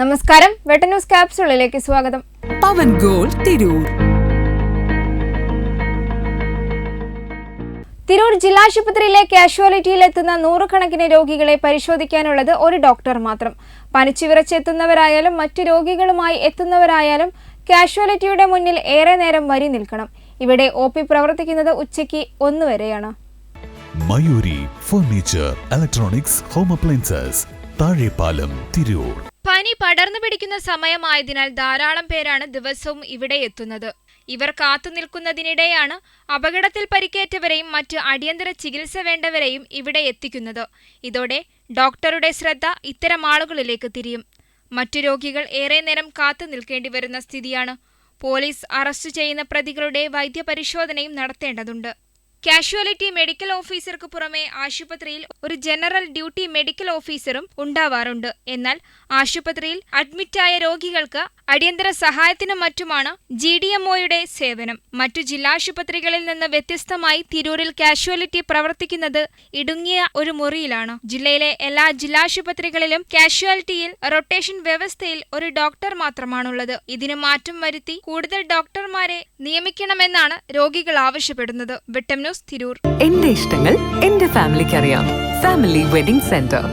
നമസ്കാരം. വെട്ട ന്യൂസ് ക്യാപ്സുളിലേക്ക് സ്വാഗതം. പവൻ ഗോൾ തിരൂർ. തിരൂർ ജില്ലാശുപത്രിയിലെ കാഷ്വാലിറ്റിയിൽ എത്തുന്ന നൂറുകണക്കിന് രോഗികളെ പരിശോധിക്കാനുള്ളത് ഒരു ഡോക്ടർ മാത്രം. പനിച്ചു വിറച്ചെത്തുന്നവരായാലും മറ്റു രോഗികളുമായി എത്തുന്നവരായാലും കാഷ്വാലിറ്റിയുടെ മുന്നിൽ ഏറെ നേരം വരി നിൽക്കണം. ഇവിടെ ഒ പി പ്രവർത്തിക്കുന്നത് ഉച്ചയ്ക്ക് ഒന്ന് വരെയാണ്. Mayuri furniture electronics home appliances Thazhepalam Tirur. പനി പടർന്നു പിടിക്കുന്ന സമയമായതിനാൽ ധാരാളം പേരാണ് ദിവസവും ഇവിടെ എത്തുന്നത്. ഇവർ കാത്തു നിൽക്കുന്നതിനിടെയാണ് അപകടത്തിൽ പരിക്കേറ്റവരെയും മറ്റ് അടിയന്തര ചികിത്സ വേണ്ടവരെയും ഇവിടെ എത്തിക്കുന്നത്. ഇതോടെ ഡോക്ടറുടെ ശ്രദ്ധ ഇത്തരം ആളുകളിലേക്ക് തിരിയും. മറ്റു രോഗികൾ ഏറെ നേരം കാത്തു നിൽക്കേണ്ടി വരുന്ന സ്ഥിതിയാണ്. പോലീസ് അറസ്റ്റ് ചെയ്യുന്ന പ്രതികളുടെ വൈദ്യപരിശോധനയും നടത്തേണ്ടതുണ്ട്. കാഷ്വാലിറ്റി മെഡിക്കൽ ഓഫീസർക്ക് പുറമെ ആശുപത്രിയിൽ ഒരു ജനറൽ ഡ്യൂട്ടി മെഡിക്കൽ ഓഫീസറും ഉണ്ടാവാറുണ്ട്. എന്നാൽ ആശുപത്രിയിൽ അഡ്മിറ്റായ രോഗികൾക്ക് അടിയന്തര സഹായത്തിനും മറ്റുമാണ് ജി ഡി എംഒയുടെ സേവനം. മറ്റു ജില്ലാശുപത്രികളിൽ നിന്ന് വ്യത്യസ്തമായി തിരൂരിൽ കാഷ്വാലിറ്റി പ്രവർത്തിക്കുന്നത് ഇടുങ്ങിയ ഒരു മുറിയിലാണ്. ജില്ലയിലെ എല്ലാ ജില്ലാശുപത്രികളിലും കാഷ്വാലിറ്റിയിൽ റൊട്ടേഷൻ വ്യവസ്ഥയിൽ ഒരു ഡോക്ടർ മാത്രമാണുള്ളത്. ഇതിന് മാറ്റം വരുത്തി കൂടുതൽ ഡോക്ടർമാരെ നിയമിക്കണമെന്നാണ് രോഗികൾ ആവശ്യപ്പെടുന്നത്. വിട്ടം ന്യൂസ് തിരൂർ എന്റെ ഇഷ്ടങ്ങൾ എന്റെ ഫാമിലിക്ക് അറിയാം ഫാമിലി വെഡിംഗ് സെന്റർ